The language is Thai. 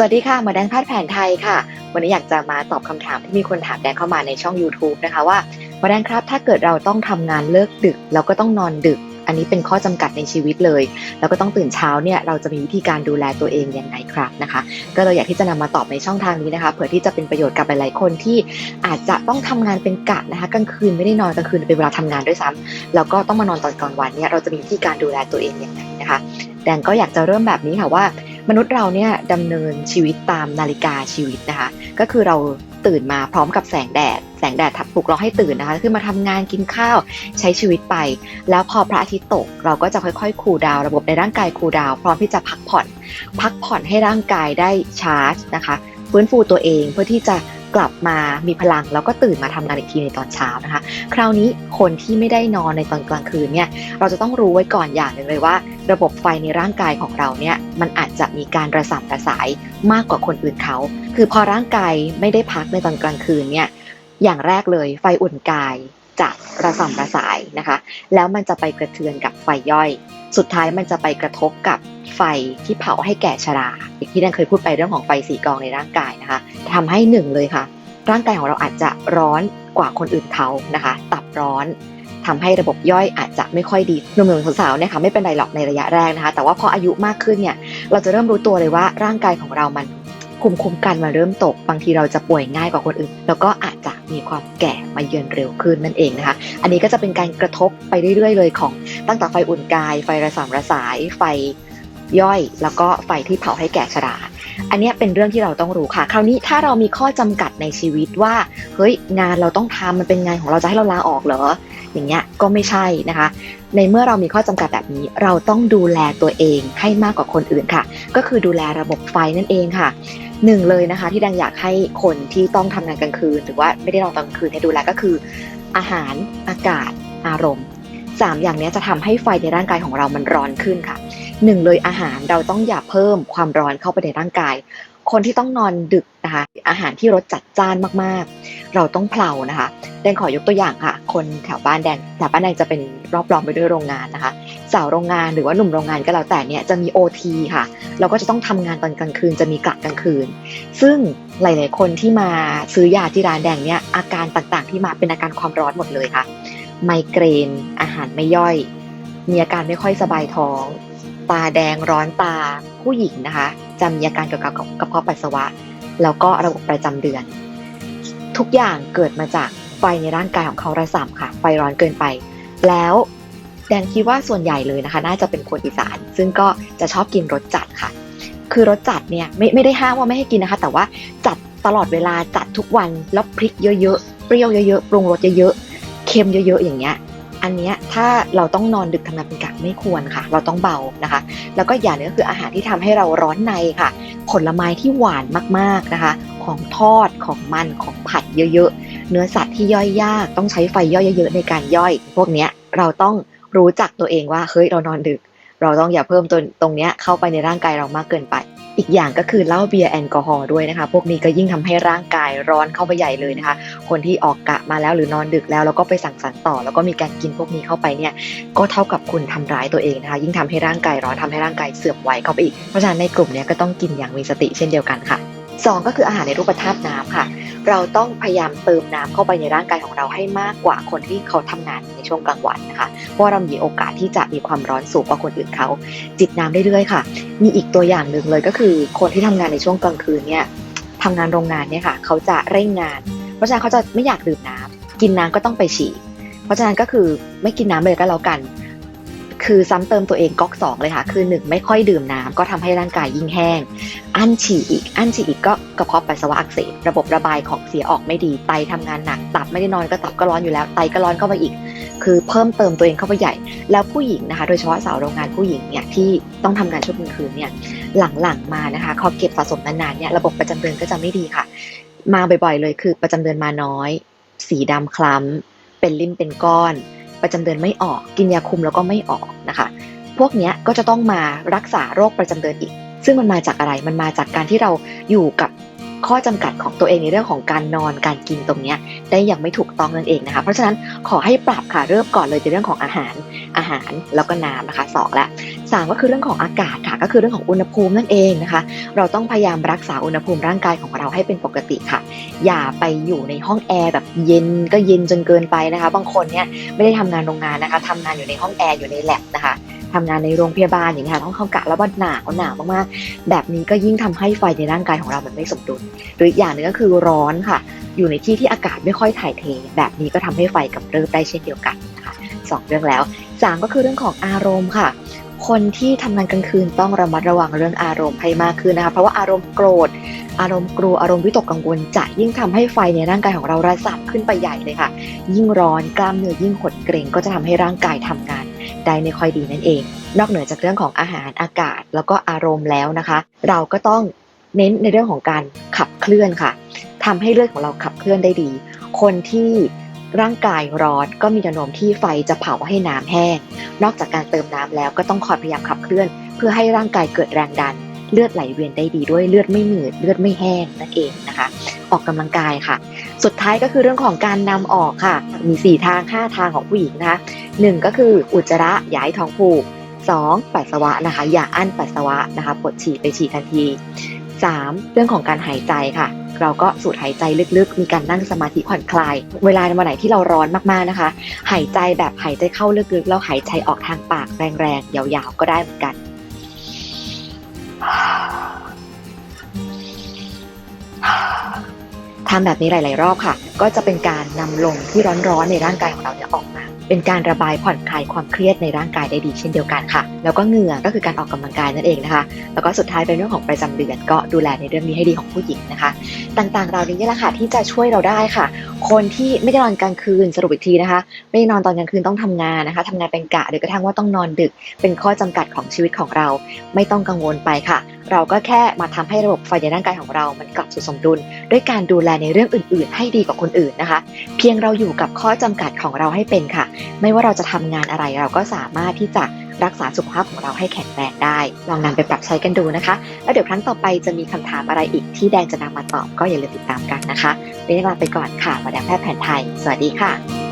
สวัสดีค่ะหมอแดงแพทย์แผนไทยค่ะ วันนี้อยากจะมาตอบคำถามที่มีคนถามแดงเข้ามาในช่อง YouTube นะคะว่าหมอแดงครับ ถ้าเกิดเราต้องทำงานเลิกดึก เราก็ต้องนอนดึก อันนี้เป็นข้อจำกัดในชีวิตเลย แล้วก็ต้องตื่นเช้าเนี่ยเราจะมีวิธีการดูแลตัวเองยังไงครับนะคะ ก็เลยอยากที่จะนำมาตอบในช่องทางนี้นะคะเผื่อที่จะเป็นประโยชน์กับหลายๆคนที่อาจจะต้องทำงานเป็นกะนะคะกลางคืนไม่ได้นอนกลางคืนเป็นเวลาทำงานด้วยซ้ำแล้วก็ต้องมานอนตอนกลางวันเนี่ยเราจะมีวิธีการดูแลตัวเองยังไงนะคะแดงก็อยากจะเริ่มแบบนี้ค่ะว่า มนุษย์เราเนี่ยดำเนินชีวิตตามนาฬิกาชีวิตนะคะ ก็คือเราตื่นมาพร้อมกับแสงแดด แสงแดดทับปลุกเราให้ตื่นนะคะคือมาทำงานกินข้าวใช้ชีวิตไป แล้วพอพระอาทิตย์ตก เราก็จะค่อยๆ คูลดาวระบบในร่างกายคูลดาวพร้อมที่จะพักผ่อน พักผ่อนให้ร่างกายได้ชาร์จนะคะฟื้นฟูตัวเองเพื่อที่จะ กลับมามีพลังแล้วก็ตื่นมาทำงานอีกทีในตอนเช้านะคะ คราวนี้คนที่ไม่ได้นอนในตอนกลางคืนเนี่ยเราจะต้องรู้ไว้ก่อนอย่างหนึ่งเลยว่า ระบบไฟในร่างกายของเราเนี่ยมันอาจจะมีการระสับระสายมากกว่าคนอื่นเขา คือพอร่างกายไม่ได้พักในตอนกลางคืนเนี่ยอย่างแรกเลยไฟอุ่นกายจะระสับระสายนะคะ แล้วมันจะไปกระเทือนกับไฟย่อย สุดท้ายมันจะไปกระทบกับ ไฟที่เผาให้แก่ชราอย่างที่ดังเคยพูดไปเรื่องของไฟสีกองในร่างกายนะคะทำให้หนึ่งเลยค่ะ ร่างกายของเราอาจจะร้อนกว่าคนอื่นเขานะคะ ตับร้อนทำให้ระบบย่อยอาจจะไม่ค่อยดีหนุ่มๆสาวๆเนี่ยค่ะไม่เป็นไรหรอกในระยะแรกนะคะ แต่ว่าพออายุมากขึ้นเนี่ย เราจะเริ่มรู้ตัวเลยว่าร่างกายของเรามันคุมคุมกันมาเริ่มตก บางทีเราจะป่วยง่ายกว่าคนอื่น แล้วก็อาจจะมีความแก่มาเยือนเร็วขึ้นนั่นเองนะคะ อันนี้ก็จะเป็นการกระทบไปเรื่อยๆ เลยของตั้งแต่ไฟอุ่นกาย ไฟระสามระสาย ไฟ ย่อย แล้วก็ไฟที่เผาให้แก่ชรา อันนี้เป็นเรื่องที่เราต้องรู้ค่ะ คราวนี้ถ้าเรามีข้อจำกัดในชีวิตว่า เฮ้ยงานเราต้องทำมันเป็นงานของเราจะให้เราลาออกเหรอ อย่างเงี้ยก็ไม่ใช่นะคะ ในเมื่อเรามีข้อจำกัดแบบนี้ เราต้องดูแลตัวเองให้มากกว่าคนอื่นค่ะ ก็คือดูแลระบบไฟนั่นเองค่ะหนึ่งเลยนะคะ ที่ดังอยากให้คนที่ต้องทำงานกลางคืน หรือว่าไม่ได้นอนตอนกลางคืนเนี่ยดูแลก็คือ อาหารอากาศอารมณ์สามอย่างนี้จะทำให้ไฟในร่างกายของเรามันร้อนขึ้นค่ะ หนึ่งเลยอาหารเราต้องอย่าเพิ่มความร้อนเข้าไปในร่างกาย คนที่ต้องนอนดึกนะคะอาหารที่รสจัดจ้านมากๆ เราต้องเพลานะคะแดงขอยกตัวอย่างค่ะ คนแถวบ้านแดงแถวบ้านแดงจะเป็นรอบล้อมไปด้วยโรงงานนะคะสาวโรงงานหรือว่าหนุ่มโรงงานก็แล้วแต่เนี่ยจะมี OT ค่ะ เราก็จะต้องทำงานตอนกลางคืนจะมีกะกลางคืน ซึ่งหลาย ๆ คนที่มาซื้อยาที่ร้านแดงเนี่ยอาการต่างๆ ที่มาเป็นอาการความร้อนหมดเลยค่ะ ไมเกรนอาหารไม่ย่อย มีอาการไม่ค่อยสบายท้อง ตาแดงร้อนตาผู้หญิงนะคะ จะมีอาการเกี่ยวกับกระเพาะปัสสาวะ แล้วก็ระบบประจำเดือน ทุกอย่างเกิดมาจากไฟในร่างกายของเขาระส่ำค่ะ ไฟร้อนเกินไป แล้วแดงคิดว่าส่วนใหญ่เลยนะคะ น่าจะเป็นคนอีสาน ซึ่งก็จะชอบกินรสจัดค่ะ คือรสจัดเนี่ยไม่ไม่ได้ห้ามว่าไม่ให้กินนะคะ แต่ว่าจัดตลอดเวลาจัดทุกวันแล้วพริกเยอะๆเปรี้ยวเยอะๆปรุงรสเยอะๆเค็มเยอะๆอย่างเงี้ย อันนี้ถ้าเราต้องนอนดึกทำงานเป็นกะไม่ควรค่ะ เราต้องเบานะคะ แล้วก็อย่างนึงก็คืออาหารที่ทำให้เราร้อนในค่ะ ผลไม้ที่หวานมากๆนะคะ ของทอดของมันของผัดเยอะๆ เนื้อสัตว์ที่ย่อยยาก ต้องใช้ไฟย่อยเยอะๆในการย่อย พวกนี้เราต้องรู้จักตัวเองว่าเฮ้ยเรานอนดึก เราต้องอย่าเพิ่มตัวตรงนี้เข้าไปในร่างกายเรามากเกินไปอีกอย่างก็คือเหล้าเบียร์แอลกอฮอล์ด้วยนะคะ พวกนี้ก็ยิ่งทำให้ร่างกายร้อนเข้าไปใหญ่เลยนะคะ คนที่ออกกะมาแล้วหรือนอนดึกแล้วแล้วก็ไปสั่งสรรค์ต่อ แล้วก็มีการกินพวกนี้เข้าไปเนี่ยก็เท่ากับคุณทำร้ายตัวเองนะคะยิ่งทำให้ร่างกายร้อนทำให้ร่างกายเสื่อมไวเข้าไปอีกเพราะฉะนั้นในกลุ่มนี้ก็ต้องกินอย่างมีสติเช่นเดียวกันค่ะสองก็คืออาหารในรูปธาตุน้ำค่ะ เราต้องพยายามเติมน้ำเข้าไปในร่างกายของเราให้มากกว่าคนที่เขาทำงานในช่วงกลางวันนะคะเพราะเรามีโอกาสที่จะมีความร้อนสูงกว่าคนอื่นเขา จิบน้ำเรื่อยๆค่ะ มีอีกตัวอย่างหนึ่งเลยก็คือ คนที่ทำงานในช่วงกลางคืนเนี่ยทำงานโรงงานเนี่ยค่ะ เขาจะเร่งงาน เพราะฉะนั้นเขาจะไม่อยากดื่มน้ำกินน้ำก็ต้องไปฉี่ เพราะฉะนั้นก็คือไม่กินน้ำเลยก็แล้วกัน คือซ้ำเติมตัวเองก๊อกสองเลยค่ะ คือหนึ่งไม่ค่อยดื่มน้ำก็ทำให้ร่างกายยิ่งแห้ง อั้นฉี่อีก อั้นฉี่อีกก็กระเพาะปัสสาวะอักเสบ ระบบระบายของเสียออกไม่ดี ไตทำงานหนัก ตับไม่ได้นอนก็ตับก็ร้อนอยู่แล้ว ไตก็ร้อนเข้าไปอีก คือเพิ่มเติมตัวเองเข้าไปใหญ่ แล้วผู้หญิงนะคะ โดยเฉพาะสาวโรงงานผู้หญิงเนี่ยที่ต้องทำงานช่วงกลางคืนเนี่ย หลังๆมานะคะ พอเก็บสะสมนานๆเนี่ย ระบบประจำเดือนก็จะไม่ดีค่ะ มาบ่อยๆเลยคือประจำเดือนมาน้อย สีดำคล้ำ เป็นริ่มเป็นก้อน ประจำเดือนไม่ออกกินยาคุมแล้วก็ไม่ออกนะคะ พวกนี้ก็จะต้องมารักษาโรคประจำเดือนอีก ซึ่งมันมาจากอะไรมันมาจากการที่เราอยู่กับ ข้อจำกัดของตัวเองในเรื่องของการนอนการกินตรงนี้ได้อย่างไม่ถูกต้องนั่นเองนะคะ เพราะฉะนั้นขอให้ปรับค่ะเริ่มก่อนเลยในเรื่องของอาหารอาหารแล้วก็น้ำนะคะสองละสามก็คือเรื่องของอากาศค่ะก็คือเรื่องของอุณหภูมินั่นเองนะคะ เราต้องพยายามรักษาอุณหภูมิร่างกายของเราให้เป็นปกติค่ะ อย่าไปอยู่ในห้องแอร์แบบเย็นก็เย็นจนเกินไปนะคะ บางคนเนี่ยไม่ได้ทำงานโรงงานนะคะทำงานอยู่ในห้องแอร์อยู่ในแลบนะคะ ทำงานในโรงพยาบาลอย่างนี้ยค่ะต้องเข้ากะแล้วว่าหนาวหนาวมากๆ แบบนี้ก็ยิ่งทำให้ไฟในร่างกายของเรามันไม่สมดุลหรืออีกอย่างหนึงก็คือร้อนค่ะ อยู่ในที่ที่อากาศไม่ค่อยถ่ายเท แบบนี้ก็ทำให้ไฟกำเริบได้เช่นเดียวกันนะคะสองเรื่องแล้วสามก็คือเรื่องของอารมณ์ค่ะคนที่ทำงานกลางคืนต้องระมัดระวังเรื่องอารมณ์ให้มากขึ้นนะคะ เพราะว่าอารมณ์โกรธ อารมณ์กลัว อารมณ์วิตกกังวลจะยิ่งทำให้ไฟในร่างกายของเราระสับขึ้นไปใหญ่เลยค่ะ ยิ่งร้อนกล้ามเนื้อยิ่งหดเกร็งก็จะทำให้ร่างกายทำงาน ได้ไม่ค่อยดีนั่นเอง นอกเหนือจากเรื่องของอาหารอากาศ แล้วก็อารมณ์แล้วนะคะ เราก็ต้องเน้นในเรื่องของการขับเคลื่อนค่ะทำให้เลือดของเราขับเคลื่อนได้ดี คนที่ร่างกายร้อนก็มีแนวโน้มที่ไฟจะเผาให้น้ำแห้ง นอกจากการเติมน้ำแล้วก็ต้องคอยพยายามขับเคลื่อน เพื่อให้ร่างกายเกิดแรงดัน เลือดไหลเวียนได้ดีด้วยเลือดไม่หนืดเลือดไม่แห้งนั่นเองนะคะ ออกกำลังกายค่ะ สุดท้ายก็คือเรื่องของการนำออกค่ะ มี 4 ทาง 5 ทางของผู้หญิงนะคะหนึ่งก็คืออุจจาระย่าให้ท้องผูก 2. ปัสสาวะนะคะ อย่าอั้นปัสสาวะนะคะปวดฉี่ไปฉี่ทันที 3. เรื่องของการหายใจค่ะ เราก็สูดหายใจลึกๆ มีการนั่งสมาธิผ่อนคลาย เวลาวันไหนที่เราร้อนมากๆนะคะ หายใจแบบหายใจเข้าลึกๆ แล้วหายใจออกทางปากแรงๆ ยาวๆ ก็ได้เหมือนกัน ทำแบบนี้หลาย ๆ รอบค่ะ ก็จะเป็นการนำลมที่ร้อนๆในร่างกายของเราเนี่ยออกมา เป็นการระบายผ่อนคลายความเครียดในร่างกายได้ดีเช่นเดียวกันค่ะ แล้วก็เหงื่อก็คือการออกกำลังกายนั่นเองนะคะ แล้วก็สุดท้ายเป็นเรื่องของประจำเดือนก็ดูแลในเรื่องนี้ให้ดีของผู้หญิงนะคะ ต่างๆเรานี้นี่แหละค่ะที่จะช่วยเราได้ค่ะ คนที่ไม่ได้นอนกลางคืนสรุปอีกทีนะคะ ไม่ได้นอนตอนกลางคืนต้องทำงานนะคะทำงานเป็นกะหรือกระทั่งว่าต้องนอนดึก เป็นข้อจำกัดของชีวิตของเรา ไม่ต้องกังวลไปค่ะ เราก็แค่มาทำให้ระบบไฟในร่างกายของเรา มันกลับสู่สมดุล ด้วยการดูแลในเรื่องอื่น ๆ ให้ดีกว่าคนอื่นนะคะ เพียงเราอยู่กับข้อจำกัดของเราให้เป็นค่ะไม่ว่าเราจะทำงานอะไรเราก็สามารถที่จะรักษาสุขภาพของเราให้แข็งแรงได้ ลองนำไปปรับใช้กันดูนะคะ แล้วเดี๋ยวครั้งต่อไปจะมีคำถามอะไรอีกที่แดงจะนำมาตอบก็อย่าลืมติดตามกันนะคะวันนี้ลาไปก่อนค่ะมาดามแพทย์แผนไทย สวัสดีค่ะ